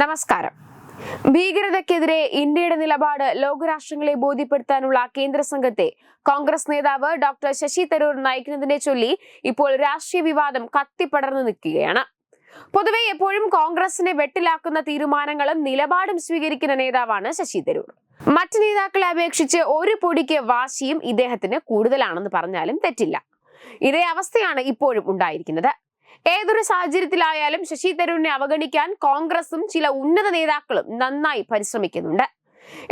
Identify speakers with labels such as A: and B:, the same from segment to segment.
A: നമസ്കാരം. ഭീകരതയ്ക്കെതിരെ ഇന്ത്യയുടെ നിലപാട് ലോകരാഷ്ട്രങ്ങളെ ബോധ്യപ്പെടുത്താനുള്ള കേന്ദ്ര സംഘത്തെ കോൺഗ്രസ് നേതാവ് ഡോക്ടർ ശശി തരൂർ നയിക്കുന്നതിനെ ചൊല്ലി ഇപ്പോൾ രാഷ്ട്രീയ വിവാദം കത്തിപ്പടർന്നു നിൽക്കുകയാണ്. പൊതുവെ എപ്പോഴും കോൺഗ്രസിനെ വെട്ടിലാക്കുന്ന തീരുമാനങ്ങളും നിലപാടും സ്വീകരിക്കുന്ന നേതാവാണ് ശശി തരൂർ. മറ്റ് നേതാക്കളെ അപേക്ഷിച്ച് ഒരു പൊടിക്ക് വാശിയും ഇദ്ദേഹത്തിന് കൂടുതലാണെന്ന് പറഞ്ഞാലും തെറ്റില്ല. ഇതേ അവസ്ഥയാണ് ഇപ്പോഴും ഉണ്ടായിരിക്കുന്നത്. ഏതൊരു സാഹചര്യത്തിലായാലും ശശി തരൂരിനെ അവഗണിക്കാൻ കോൺഗ്രസും ചില ഉന്നത നേതാക്കളും നന്നായി പരിശ്രമിക്കുന്നുണ്ട്.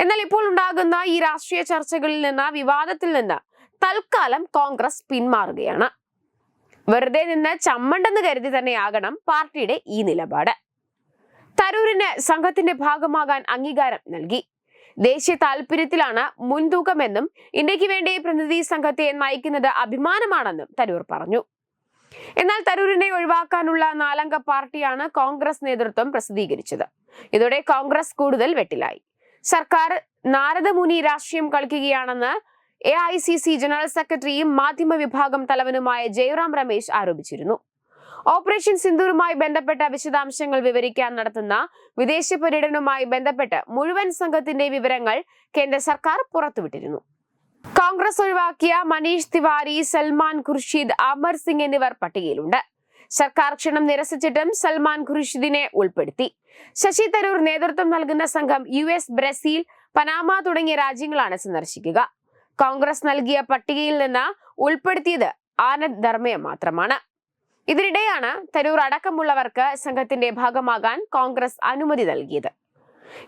A: എന്നാൽ ഇപ്പോൾ ഉണ്ടാകുന്ന ഈ രാഷ്ട്രീയ ചർച്ചകളിൽ നിന്ന് വിവാദത്തിൽ നിന്ന് തൽക്കാലം കോൺഗ്രസ് പിന്മാറുകയാണ്. വെറുതെ നിന്ന് ചമ്മണ്ടെന്ന് കരുതി തന്നെയാകണം പാർട്ടിയുടെ ഈ നിലപാട്. തരൂരിന് സംഘത്തിന്റെ ഭാഗമാകാൻ അംഗീകാരം നൽകി. ദേശീയ താല്പര്യത്തിലാണ് മുൻതൂക്കമെന്നും ഇന്ത്യയ്ക്ക് വേണ്ടി പ്രതിനിധി സംഘത്തെ നയിക്കുന്നത് അഭിമാനമാണെന്നും തരൂർ പറഞ്ഞു. എന്നാൽ തരൂരിനെ ഒഴിവാക്കാനുള്ള നാലംഗ പാർട്ടിയാണ് കോൺഗ്രസ് നേതൃത്വം പ്രസിദ്ധീകരിച്ചത്. ഇതോടെ കോൺഗ്രസ് കൂടുതൽ വെട്ടിലായി. സർക്കാർ നാരദമുനി രാഷ്ട്രീയം കളിക്കുകയാണെന്ന് A I C C general സെക്രട്ടറിയും മാധ്യമ വിഭാഗം തലവനുമായ ജയറാം രമേശ് ആരോപിച്ചിരുന്നു. ഓപ്പറേഷൻ സിന്ദൂറുമായി ബന്ധപ്പെട്ട വിശദാംശങ്ങൾ വിവരിക്കാൻ നടത്തുന്ന വിദേശ പര്യടനവുമായി ബന്ധപ്പെട്ട് മുഴുവൻ സംഘത്തിന്റെ വിവരങ്ങൾ കേന്ദ്ര സർക്കാർ പുറത്തുവിട്ടിരുന്നു. കോൺഗ്രസ് ഒഴിവാക്കിയ മനീഷ് തിവാരി സൽമാൻ ഖുർഷീദ് അമർ സിംഗ് എന്നിവർ പട്ടികയിലുണ്ട്. സർക്കാർ ക്ഷണം നിരസിച്ചിട്ടും സൽമാൻ ഖുർഷിദിനെ ഉൾപ്പെടുത്തി. ശശി തരൂർ നേതൃത്വം നൽകുന്ന സംഘം യു എസ് ബ്രസീൽ പനാമ തുടങ്ങിയ രാജ്യങ്ങളാണ് സന്ദർശിക്കുക. കോൺഗ്രസ് നൽകിയ പട്ടികയിൽ നിന്ന് ഉൾപ്പെടുത്തിയത് ആനന്ദ് ധർമ്മയെ മാത്രമാണ്. ഇതിനിടെയാണ് തരൂർ അടക്കമുള്ളവർക്ക് സംഘത്തിന്റെ ഭാഗമാകാൻ കോൺഗ്രസ് അനുമതി നൽകിയത്.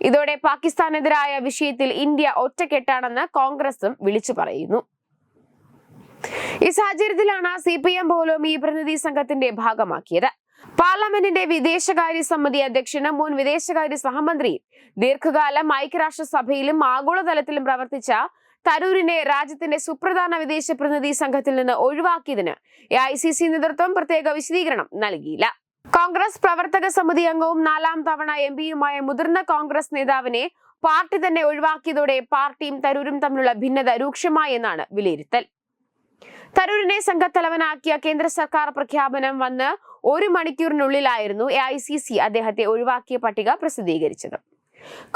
A: ഇതോടെ പാകിസ്ഥാനെതിരായ വിഷയത്തിൽ ഇന്ത്യ ഒറ്റക്കെട്ടാണെന്ന് കോൺഗ്രസും വിളിച്ചു പറയുന്നു. ഈ സാഹചര്യത്തിലാണ് സി പി എം പോലും ഈ പ്രതിനിധി സംഘത്തിന്റെ ഭാഗമാക്കിയത്. പാർലമെന്റിന്റെ വിദേശകാര്യ സമിതി അധ്യക്ഷനും മുൻ വിദേശകാര്യ സഹമന്ത്രിയും ദീർഘകാലം ഐക്യരാഷ്ട്രസഭയിലും ആഗോളതലത്തിലും പ്രവർത്തിച്ച തരൂരിനെ രാജ്യത്തിന്റെ സുപ്രധാന വിദേശ പ്രതിനിധി സംഘത്തിൽ നിന്ന് ഒഴിവാക്കിയതിന് എ ഐ സി സി നേതൃത്വം പ്രത്യേക വിശദീകരണം നൽകിയില്ല. കോൺഗ്രസ് പ്രവർത്തക സമിതി അംഗവും നാലാം തവണ എം പിയുമായ മുതിർന്ന കോൺഗ്രസ് നേതാവിനെ പാർട്ടി തന്നെ ഒഴിവാക്കിയതോടെ പാർട്ടിയും തരൂരും തമ്മിലുള്ള ഭിന്നത രൂക്ഷമായെന്നാണ് വിലയിരുത്തൽ. തരൂരിനെ സംഘത്തലവനാക്കിയ കേന്ദ്ര സർക്കാർ പ്രഖ്യാപനം വന്ന് ഒരു മണിക്കൂറിനുള്ളിലായിരുന്നു എ ഐ സി സി അദ്ദേഹത്തെ ഒഴിവാക്കിയ പട്ടിക പ്രസിദ്ധീകരിച്ചത്.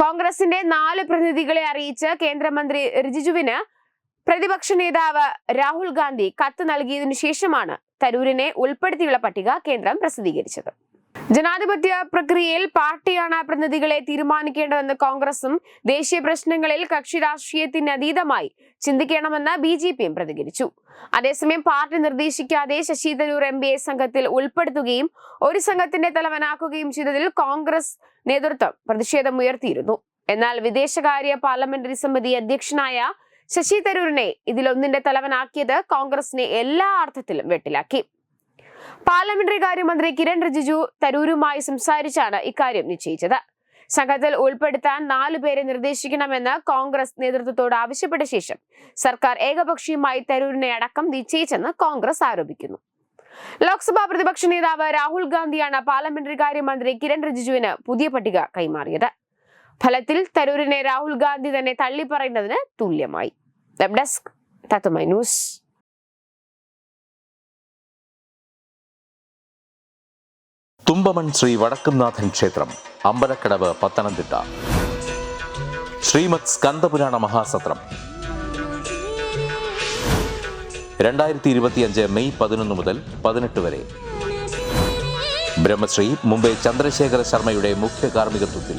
A: കോൺഗ്രസിന്റെ നാല് പ്രതിനിധികളെ അറിയിച്ച് കേന്ദ്രമന്ത്രി റിജിജുവിന് പ്രതിപക്ഷ നേതാവ് രാഹുൽ ഗാന്ധി കത്ത് നൽകിയതിനു ശേഷമാണ് തരൂരിനെ ഉൾപ്പെടുത്തിയുള്ള പട്ടിക കേന്ദ്രം പ്രസിദ്ധീകരിച്ചത്. ജനാധിപത്യ പ്രക്രിയയിൽ പാർട്ടിയാണ് പ്രതിനിധികളെ തീരുമാനിക്കേണ്ടതെന്ന് കോൺഗ്രസും ദേശീയ പ്രശ്നങ്ങളിൽ കക്ഷി രാഷ്ട്രീയത്തിന് അതീതമായി ചിന്തിക്കണമെന്ന് ബി ജെ പിയും പ്രതികരിച്ചു. അതേസമയം പാർട്ടി നിർദ്ദേശിക്കാതെ ശശി തരൂർ എം എ സംഘത്തിൽ ഉൾപ്പെടുത്തുകയും ഒരു സംഘത്തിന്റെ തലവനാക്കുകയും ചെയ്തതിൽ കോൺഗ്രസ് നേതൃത്വം പ്രതിഷേധം ഉയർത്തിയിരുന്നു. എന്നാൽ വിദേശകാര്യ പാർലമെന്ററി സമിതി അധ്യക്ഷനായ ശശി തരൂരിനെ ഇതിലൊന്നിന്റെ തലവനാക്കിയത് കോൺഗ്രസിനെ എല്ലാ അർത്ഥത്തിലും വെട്ടിലാക്കി. പാർലമെന്ററി കാര്യമന്ത്രി കിരൺ റിജിജു തരൂരുമായി സംസാരിച്ചാണ് ഇക്കാര്യം നിശ്ചയിച്ചത്. സംഘത്തിൽ ഉൾപ്പെടുത്താൻ നാലു പേരെ നിർദ്ദേശിക്കണമെന്ന് കോൺഗ്രസ് നേതൃത്വത്തോട് ആവശ്യപ്പെട്ട ശേഷം സർക്കാർ ഏകപക്ഷീയമായി തരൂരിനെ അടക്കം നിശ്ചയിച്ചെന്ന് കോൺഗ്രസ് ആരോപിക്കുന്നു. ലോക്സഭാ പ്രതിപക്ഷ നേതാവ് രാഹുൽ ഗാന്ധിയാണ് പാർലമെന്ററി കാര്യമന്ത്രി കിരൺ റിജിജുവിന് പുതിയ പട്ടിക കൈമാറിയത്. ഫലത്തിൽ തരൂരിനെ രാഹുൽ ഗാന്ധി തന്നെ തള്ളിപ്പറയുന്നതിന് തുല്യമായി. വെബ് ഡെസ്ക് തത്തുമൈ ന്യൂസ്
B: തുമ്പമൺ ശ്രീ വടക്കുംനാഥൻ ക്ഷേത്രം അമ്പലക്കടവ് പത്തനംതിട്ട. ശ്രീമത് സ്കന്ദപുരാണ മഹാസത്രം. രണ്ടായിരത്തി ഇരുപത്തിയഞ്ച് മെയ് പതിനൊന്ന് മുതൽ പതിനെട്ട് വരെ. ബ്രഹ്മശ്രീ മുംബൈ ചന്ദ്രശേഖര ശർമ്മയുടെ മുഖ്യ കാർമ്മികത്വത്തിൽ.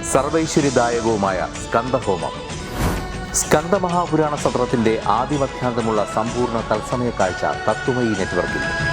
B: സർവൈശ്വര്യദായകവുമായ സ്കന്ദഹോമം സ്കന്ദമഹാപുരാണ സത്രത്തിന്റെ ആദിമധ്യാന്തമുള്ള സമ്പൂർണ തത്സമയ കാഴ്ച തത്വമയി നെറ്റ്വർക്കിൽ.